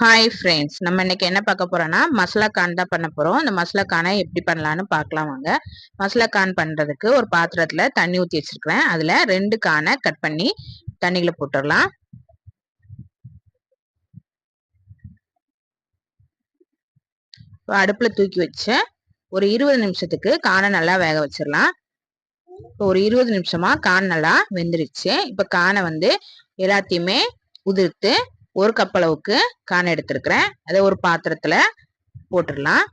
Hi friends நம்ம இன்னைக்கு என்ன பார்க்க போறோம்னா மசாலா கான் தான் பண்ண போறோம். இந்த மசாலா கானை எப்படி பண்ணலாம்னு பார்க்கலாம் வாங்க. மசாலா கான் பண்றதுக்கு ஒரு பாத்திரத்துல தண்ணி ஊற்றி வச்சிருக்கிறேன். அதுல ரெண்டு கானை கட் பண்ணி தண்ணிகளை போட்டுடலாம். அடுப்புல தூக்கி வச்சு ஒரு இருபது நிமிஷத்துக்கு கானை நல்லா வேக வச்சிடலாம். இப்போ ஒரு இருபது நிமிஷமா கான் நல்லா வெந்துருச்சு. இப்போ கானை வந்து எல்லாத்தையுமே உதிர்த்து ஒரு கப் அளவுக்கு கான் எடுத்திருக்கிறேன். அதை ஒரு பாத்திரத்தில் போட்டுடலாம்.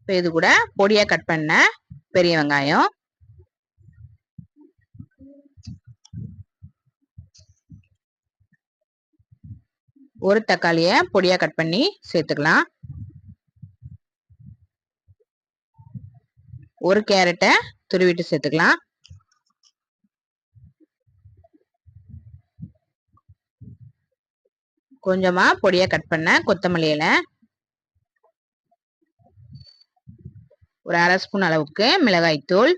இப்போ இது கூட பொடியாக கட் பண்ண பெரிய வெங்காயம். ஒரு தக்காளியை பொடியாக கட் பண்ணி சேர்த்துக்கலாம். ஒரு கேரட்டை துருவிட்டு சேர்த்துக்கலாம். கொஞ்சமா பொடியா கட் பண்ண கொத்தமல்லி இலை. ஒரு அரை ஸ்பூன் அளவுக்கு மிளகாய்த்தூள்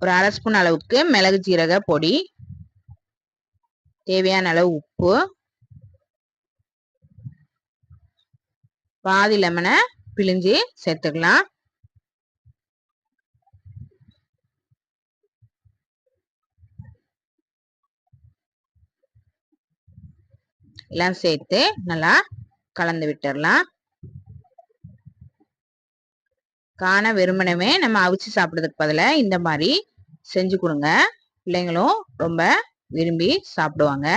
ஒரு அரை ஸ்பூன் அளவுக்கு மிளகு ஜீரக பொடி. தேவையான அளவு உப்பு. பாதி லெமனை பிழிஞ்சு சேர்த்துக்கலாம். எல்லாம் சேர்த்து நல்லா கலந்து விட்டுடலாம் காண வெறுமனவே நம்ம அவிச்சு சாப்பிட்றதுக்கு பதிலாக இந்த மாதிரி செஞ்சு கொடுங்க. பிள்ளைங்களும் ரொம்ப விரும்பி சாப்பிடுவாங்க.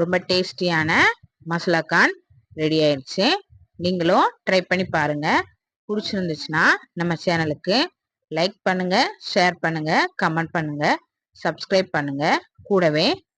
ரொம்ப டேஸ்டியான மசாலா கான் ரெடி ஆயிடுச்சு. நீங்களும் ட்ரை பண்ணி பாருங்க. பிடிச்சிருந்துச்சுன்னா நம்ம சேனலுக்கு லைக் பண்ணுங்க ஷேர் பண்ணுங்க கமெண்ட் பண்ணுங்க சப்ஸ்கிரைப் பண்ணுங்க. கூடவே